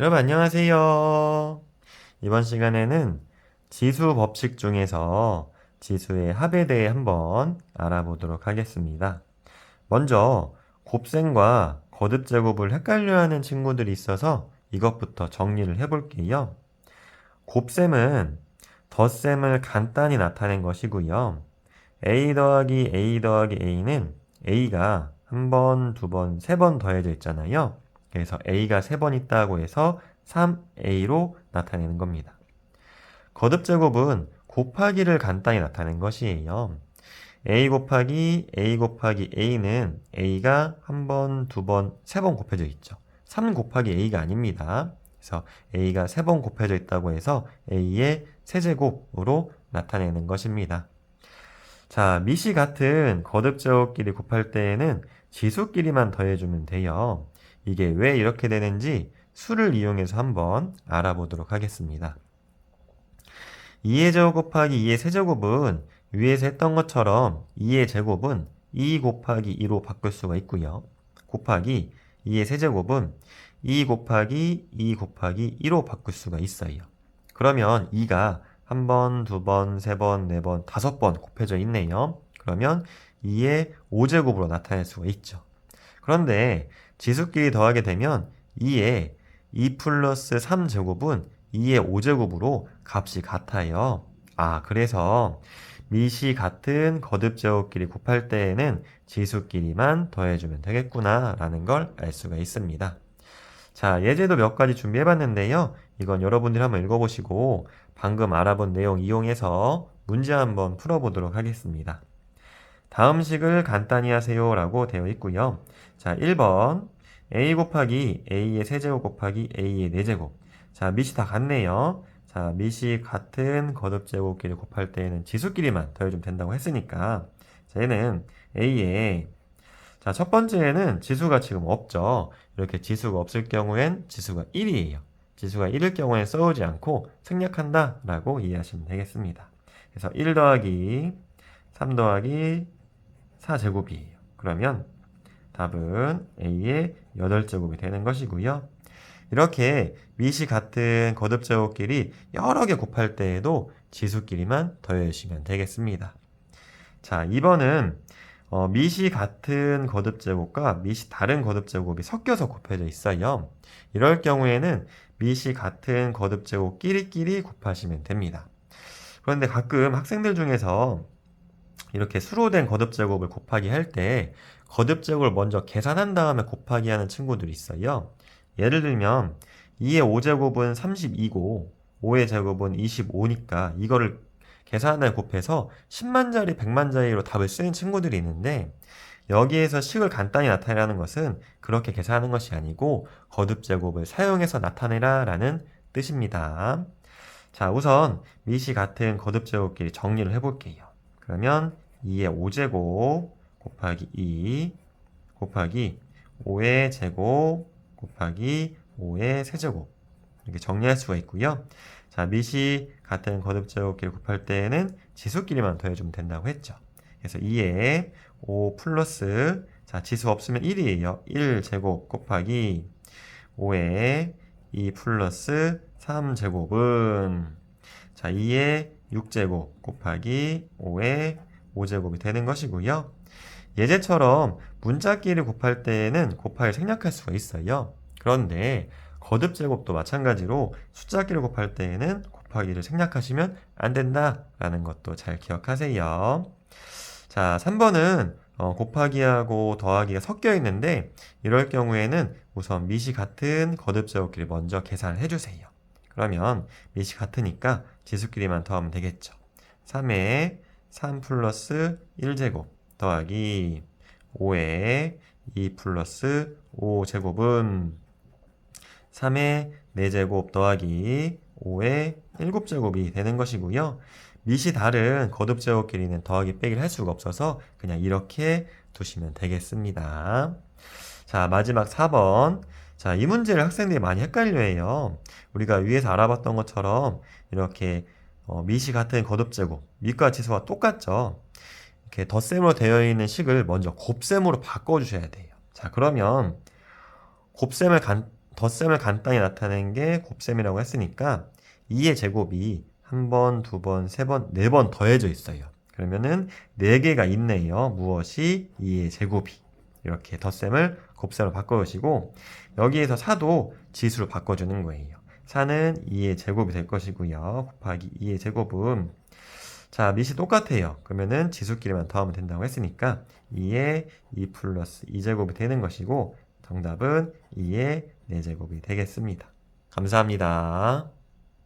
여러분 안녕하세요. 이번 시간에는 지수 법칙 중에서 지수의 합에 대해 한번 알아보도록 하겠습니다. 먼저 곱셈과 거듭제곱을 헷갈려하는 친구들이 있어서 이것부터 정리를 해볼게요. 곱셈은 덧셈을 간단히 나타낸 것이고요. a 더하기 a 더하기 a는 a가 한 번, 두 번, 세 번 더해져 있잖아요. 그래서 a가 세번 있다고 해서 3a로 나타내는 겁니다. 거듭 제곱은 곱하기를 간단히 나타낸 것이에요. a 곱하기 a 곱하기 a는 a가 한 번, 두 번, 세 번 곱해져 있죠. 3 곱하기 a가 아닙니다. 그래서 a가 세 번 곱해져 있다고 해서 a의 세제곱으로 나타내는 것입니다. 자, 미시 같은 거듭제곱끼리 곱할 때에는 지수끼리만 더해주면 돼요. 이게 왜 이렇게 되는지 수를 이용해서 한번 알아보도록 하겠습니다. 2의 제곱 곱하기 2의 세제곱은 위에서 했던 것처럼 2의 제곱은 2 곱하기 2로 바꿀 수가 있고요. 곱하기 2의 세제곱은 2 곱하기 2 곱하기 2로 바꿀 수가 있어요. 그러면 2가 한 번, 두 번, 세 번, 네 번, 다섯 번 곱해져 있네요. 그러면 2의 5제곱으로 나타낼 수가 있죠. 그런데 지수끼리 더하게 되면 2의 2 플러스 3제곱은 2의 5제곱으로 값이 같아요. 아, 그래서 미시 같은 거듭제곱끼리 곱할 때에는 지수끼리만 더해주면 되겠구나 라는 걸 알 수가 있습니다. 자, 예제도 몇 가지 준비해봤는데요. 이건 여러분들이 한번 읽어보시고 방금 알아본 내용 이용해서 문제 한번 풀어보도록 하겠습니다. 다음 식을 간단히 하세요 라고 되어 있고요. 자, 1번 a 곱하기 a의 세제곱 곱하기 a의 4제곱 자, 밑이 다 같네요. 자, 밑이 같은 거듭제곱끼리 곱할 때에는 지수끼리만 더해주면 된다고 했으니까 자, 얘는 a의 자, 첫 번째에는 지수가 지금 없죠. 이렇게 지수가 없을 경우엔 지수가 1이에요. 지수가 1일 경우엔 써오지 않고 생략한다 라고 이해하시면 되겠습니다. 그래서 1 더하기 3 더하기 4제곱이에요. 그러면 답은 A의 8제곱이 되는 것이고요. 이렇게 밑이 같은 거듭제곱끼리 여러 개 곱할 때에도 지수끼리만 더해주시면 되겠습니다. 자, 2번은 어, 밑이 같은 거듭제곱과 밑이 다른 거듭제곱이 섞여서 곱해져 있어요. 이럴 경우에는 밑이 같은 거듭제곱끼리끼리 곱하시면 됩니다. 그런데 가끔 학생들 중에서 이렇게 수로 된 거듭 제곱을 곱하기 할 때 거듭 제곱을 먼저 계산한 다음에 곱하기 하는 친구들이 있어요. 예를 들면 2의 5제곱은 32고 5의 제곱은 25니까 이거를 계산을 곱해서 10만자리, 100만자리로 답을 쓰는 친구들이 있는데 여기에서 식을 간단히 나타내라는 것은 그렇게 계산하는 것이 아니고 거듭 제곱을 사용해서 나타내라 라는 뜻입니다. 자, 우선 밑이 같은 거듭 제곱끼리 정리를 해볼게요. 그러면 2의 5제곱 곱하기 2 곱하기 5의 제곱 곱하기 5의 세제곱 이렇게 정리할 수가 있고요. 자, 밑이 같은 거듭제곱끼리 곱할 때에는 지수끼리만 더해주면 된다고 했죠. 그래서 2에 5 플러스 자 지수 없으면 1이에요. 1 제곱 곱하기 5에 2 플러스 3 제곱은 자 2에 6제곱 곱하기 5에 5제곱이 되는 것이고요. 예제처럼 문자끼리 곱할 때에는 곱하기 생략할 수가 있어요. 그런데 거듭제곱도 마찬가지로 숫자끼리 곱할 때에는 곱하기를 생략하시면 안 된다라는 것도 잘 기억하세요. 자, 3번은 어, 곱하기하고 더하기가 섞여 있는데 이럴 경우에는 우선 밑이 같은 거듭제곱끼리 먼저 계산을 해주세요. 그러면 밑이 같으니까 지수끼리만 더하면 되겠죠. 3에 3 플러스 1제곱 더하기 5에 2 플러스 5제곱은 3의 4제곱 더하기 5의 7제곱이 되는 것이고요. 밑이 다른 거듭제곱끼리는 더하기 빼기를 할 수가 없어서 그냥 이렇게 두시면 되겠습니다. 자, 마지막 4번. 자, 이 문제를 학생들이 많이 헷갈려 해요. 우리가 위에서 알아봤던 것처럼 이렇게 어, 밑이 같은 거듭제곱, 밑과 지수가 똑같죠. 이렇게 덧셈으로 되어 있는 식을 먼저 곱셈으로 바꿔주셔야 돼요. 자, 그러면 곱셈을 간, 덧셈을 간단히 나타낸 게 곱셈이라고 했으니까 2의 제곱이 한 번, 두 번, 세 번, 네 번 더해져 있어요. 그러면은 네 개가 있네요. 무엇이 2의 제곱이. 이렇게 덧셈을 곱셈으로 바꿔주시고 여기에서 4도 지수로 바꿔주는 거예요. 4는 2의 제곱이 될 것이고요. 곱하기 2의 제곱은 자, 밑이 똑같아요. 그러면은 지수끼리만 더하면 된다고 했으니까 2의 2 플러스 2제곱이 되는 것이고 정답은 2의 4제곱이 되겠습니다. 감사합니다.